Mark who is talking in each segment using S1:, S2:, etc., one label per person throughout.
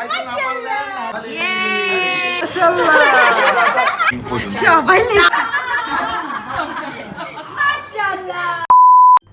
S1: খাইতে না পারলে
S2: সবাই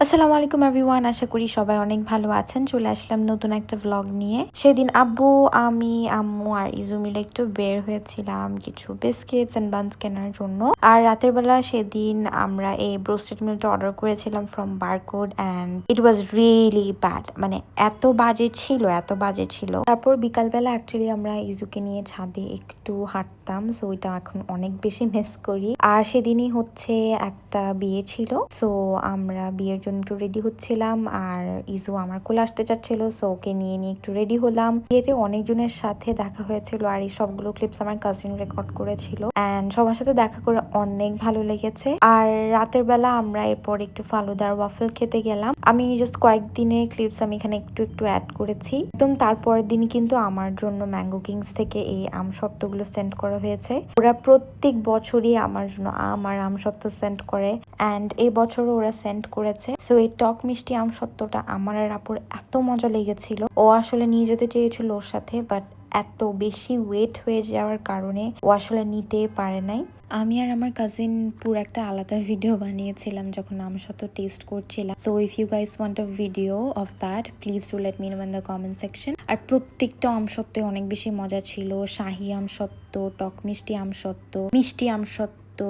S3: আসসালামু আলাইকুম এভরিওয়ান আশা করি সবাই অনেক ভালো আছেন। চলে আসলাম নতুন একটা ভ্লগ নিয়ে। সেদিন আব্বু, আমি, আম্মু আর ইজু মিলে একটু বের হয়েছিলাম কিছু বিস্কিটস অ্যান্ড বানস কেনার জন্য। আর রাতের বেলা সেদিন আমরা এই ব্রোস্টেড মিলটা অর্ডার করেছিলাম from Barcode and it was really bad মানে এত বাজে ছিল, এত বাজে ছিল। তারপর বিকালবেলা অ্যাকচুয়ালি আমরা ইজুকে নিয়ে ছাদে একটু হাঁটতাম সো ওইটা এখন অনেক বেশি মিস করি। আর সেদিনই হচ্ছে একটা বিয়ে ছিল সো আমরা বিয়ের জন্য একটু রেডি হচ্ছিলাম আর ইজু আমার কোলে আসতে চাচ্ছিল সো ওকে নিয়ে নিয়ে একটু রেডি হলাম। বিয়েতে অনেকজনের সাথে দেখা হয়েছিল আর এই সবগুলো ক্লিপস আমার কাজিন রেকর্ড করেছিল। অ্যান্ড সবার সাথে দেখা করে অনেক ভালো লেগেছে। আর রাতের বেলা আমরা এরপর একটু ফালুদার ওয়াফেল খেতে গেলাম। আমি জাস্ট কয়েকদিনের ক্লিপস আমি এখানে একটু একটু অ্যাড করেছি। একদম তারপরের দিন কিন্তু আমার জন্য ম্যাঙ্গো কিংস থেকে এই আম সত্ত্বগুলো সেন্ড করা হয়েছে। ওরা প্রত্যেক বছরই আমার জন্য আম আর আম সত্ত্ব সেন্ড করে। অ্যান্ড এই বছরও ওরা সেন্ড করেছে। সো এই টক মিষ্টি আম সত্ত্বটা আমার আর আপুর এত মজা লেগেছিল। ও আসলে নিয়ে যেতে চেয়েছিল ওর সাথে বাট এত বেশি ওয়েট হয়ে যাওয়ার কারণে ও আসলে নিতে পারে নাই। আমি আর আমার কাজিন পুরো একটা আলাদা ভিডিও বানিয়েছিলাম যখন আমি শত টেস্ট করছিলাম। So if you guys want a video of that please do let me know in the comment section আর প্রত্যেকটা আম আমসত্ত্বে অনেক বেশি মজা ছিল। শাহি আমসত্ত্ব টক মিষ্টি আম আমসত্ত্ব মিষ্টি আম আমসত্ত্ব তো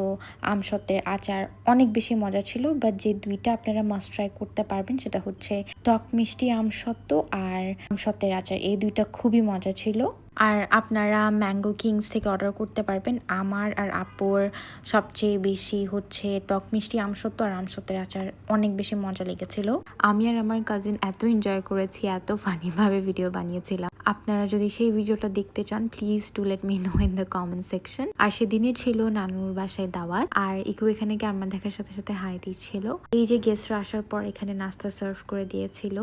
S3: আমসত্ত্বের আচার অনেক বেশি মজা ছিল বাট যে দুইটা আপনারা মাস্ট ট্রাই করতে পারবেন সেটা হচ্ছে টক মিষ্টি আমসত্ত্ব আর আমসত্ত্বের আচার। এই দুইটা খুবই মজা ছিল। আর আপনারা ম্যাঙ্গো কিংস থেকে অর্ডার করতে পারবেন। আমার আর আপুর সবচেয়ে বেশি হচ্ছে টক মিষ্টি আমসত্ত্ব আর আমসত্ত্বের আচার অনেক বেশি মজা লেগেছিল। আমি আর আমার কাজিন এত এনজয় করেছি, এত ফানিভাবে ভিডিও বানিয়েছিলাম। আপনারা যদি সেই ভিডিওটা দেখতে চান please do let me know in the comment section আর সেদিনে ছিল নানুর বাসায় দাওয়াত, আর ইকু এখানে ক্যামেরা দেখার সাথে সাথে হাই দিচ্ছিল। এই যে গেস্টরা আসার পর এখানে নাস্তা সার্ভ করে দিয়েছিল।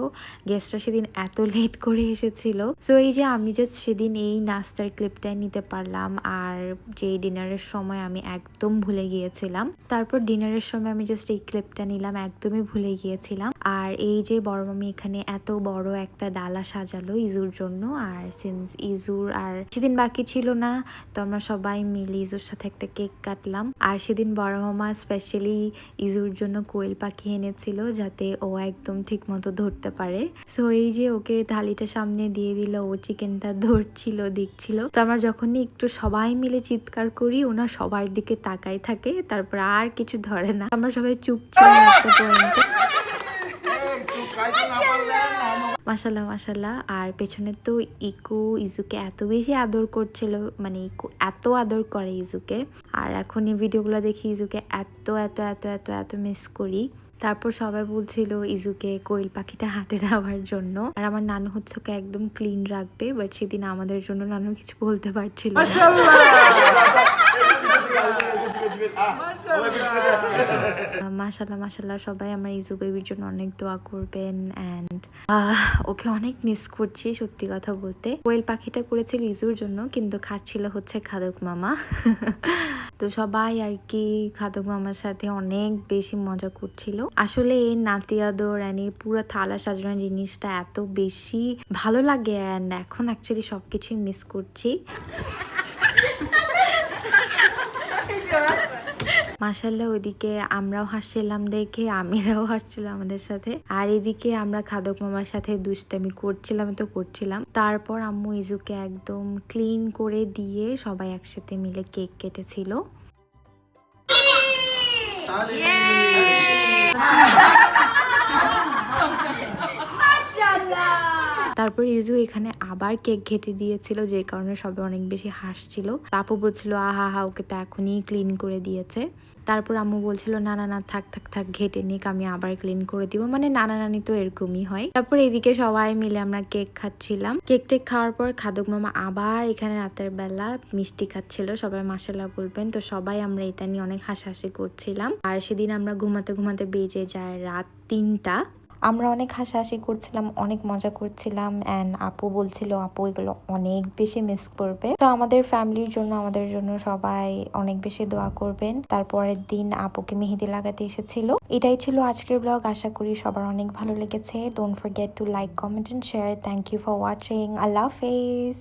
S3: গেস্টরা সেদিন এত লেট করে এসেছিল। সো এই যে আমি জাস্ট সেদিন এই নাস্তার ক্লিপটাই নিতে পারলাম, আর যে ডিনারের সময় আমি একদম ভুলে গিয়েছিলাম। তারপর ডিনারের সময় আমি জাস্ট এই ক্লিপটা নিলাম, একদমই ভুলে গিয়েছিলাম। আর এই যে বড় মামি এখানে এত বড় একটা ডালা সাজালো ইজুর জন্য, আর সিন্স ইজুর আর সেদিন বাকি ছিল না, তো আমরা সবাই মিলে ইজুর সাথে একটা কেক কাটলাম। আর সেদিন বড় মামা স্পেশালি ইজুর জন্য কোয়েল পাখি এনেছিল যাতে ও একদম ঠিক মতো ধরতে পারে। সো এই যে ওকে থালিটা সামনে দিয়ে দিল, ও চিকেনটা ধরছিল, দেখছিল। তো আমরা যখনই একটু সবাই মিলে চিৎকার করি, ওনা সবার দিকে তাকাই থাকে, তারপর আর কিছু ধরে না। আমরা সবাই চুপ ছিলাম একটা পয়েন্টে
S1: একটু খাইতে না পারলে
S3: মাসাল্লাহ মাসাল্লাহ আর পেছনে তো ইকু, ইজুকে এত বেশি আদর করছিল মানে ইকু এত আদর করে ইজুকে। আর এখন এই ভিডিওগুলো দেখি ইজুকে এত এত এত এত এত মিস করি। তারপর সবাই বলছিল ইজুকে কোয়েল পাখিটা হাতে দেওয়ার জন্য। আর আমার নানু হচ্ছে ওকে একদম ক্লিন রাখবে বাট সেদিন আমাদের জন্য নানু কিছু বলতে পারছিল মাশাল্লাহ মাশাল্লাহ সবাই আমার ইজু বেবির জন্য অনেক দোয়া করবেন অ্যান্ড ওকে অনেক মিস করছি সত্যি কথা বলতে। কোয়েল পাখিটা করেছিল ইজুর জন্য কিন্তু খাচ্ছিল হচ্ছে খাদক মামা। তো সবাই আর কি খাদক মামার সাথে অনেক বেশি মজা করছিল। আসলে এই নাতি আদর অ্যান্ড এই পুরো থালা সাজানোর জিনিসটা এত বেশি ভালো লাগে অ্যান্ড এখন অ্যাকচুয়ালি সব কিছুই মিস করছি। মাসাল্লাহ ওইদিকে আমরাও হাসছিলাম দেখে, আমিরাও হাসছিল আমাদের সাথে। আর এদিকে আমরা খাদক মামার সাথে দুষ্টামি করছিলাম, তো করছিলাম। তারপর আম্মু ইজুকে একদম ক্লিন করে দিয়ে সবাই একসাথে মিলে কেক কেটেছিল। তারপর ইজু এখানে আবার কেক ঘেটে দিয়েছিল, যে কারণে সবাই অনেক বেশি হাসছিল। আপু বলছিল, আহা, হা, ওকে তো এখনই ক্লিন করে দিয়েছে। তারপর আম্মু বলছিল, না না না, থাক থাক থাক, ঘেটে নিক, আমি আবার ক্লিন করে দিব। মানে নানা নানি তো এরকমই হয়। তারপর এদিকে সবাই মিলে আমরা কেক খাচ্ছিলাম। কেক টেক খাওয়ার পর খাদক মামা আবার এখানে রাতের বেলা মিষ্টি খাচ্ছিল। সবাই মাসাল্লাহ বলবেন। তো সবাই আমরা এটা নিয়ে অনেক হাসাহাসি করছিলাম। আর সেদিন আমরা ঘুমাতে ঘুমাতে বেজে যায় রাত তিনটা। আমরা অনেক হাসাহাসি করছিলাম, অনেক মজা করছিলাম অ্যান্ড আপু বলছিল, আপু, এগুলো অনেক বেশি মিস করবে। তো আমাদের ফ্যামিলির জন্য, আমাদের জন্য সবাই অনেক বেশি দোয়া করবেন। তারপরের দিন আপুকে মেহেদি লাগাতে এসেছিল। এটাই ছিল আজকের ব্লগ আশা করি সবার অনেক ভালো লেগেছে। Don't forget to like comment and share thank you for watching আল্লাহ হাফেজ।